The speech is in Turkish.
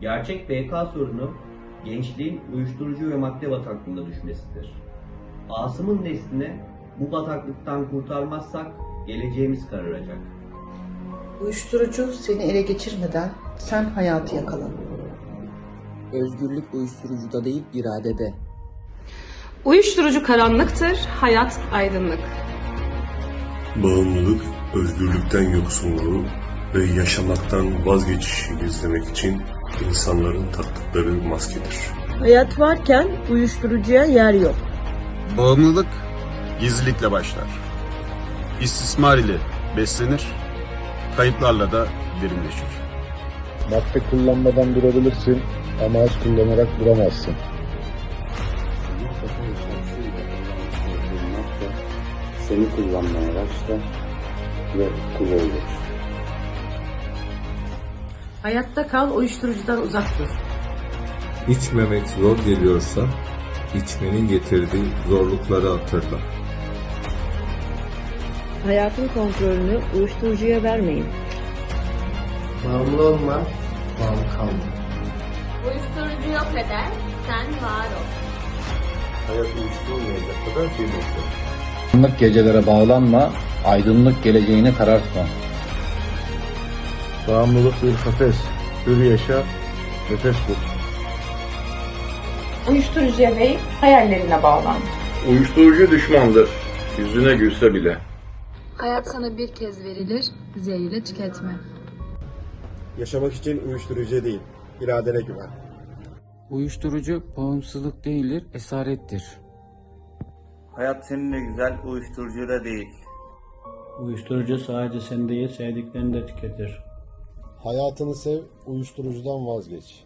Gerçek BK sorunu gençliğin uyuşturucu ve madde bataklığına düşmesidir. Asım'ın neslini bu bataklıktan kurtarmazsak geleceğimiz kararacak. Uyuşturucu seni ele geçirmeden sen hayatı yakala. Özgürlük uyuşturucuda değil iradede. Uyuşturucu karanlıktır, hayat aydınlık. Bağımlılık, özgürlükten yoksunluğu ve yaşamaktan vazgeçişi gizlemek için insanların taktıkları maskedir. Hayat varken uyuşturucuya yer yok. Bağımlılık gizlilikle başlar. İstismar ile beslenir, kayıplarla da derinleşir. Madde kullanmadan durabilirsin ama az kullanarak duramazsın. Seni kullanmaya başlar ve kul olur. Hayatta kal, uyuşturucudan uzak dur. İçmemek zor geliyorsa, içmenin getirdiği zorlukları hatırla. Hayatın kontrolünü uyuşturucuya vermeyin. Bağımlı olma, bağımlı kalma. Uyuşturucu yok eder, sen var ol. Hayat uyuşturulmayacak kadar kıymetli. Aydınlık gecelere bağlanma, aydınlık geleceğini karartma. Bağımlılık bir kafes. Hür yaşa, nefes tut. Uyuşturucuya değil hayallerine bağlan. Uyuşturucu düşmandır. Yüzüne gülse bile. Hayat sana bir kez verilir, zehirle tüketme. Yaşamak için uyuşturucuya değil, iradene güven. Uyuşturucu bağımsızlık değildir, esarettir. Hayat seninle güzel, uyuşturucuyla değil. Uyuşturucu sadece seni değil sevdiklerini de tüketir. Hayatını sev, uyuşturucudan vazgeç.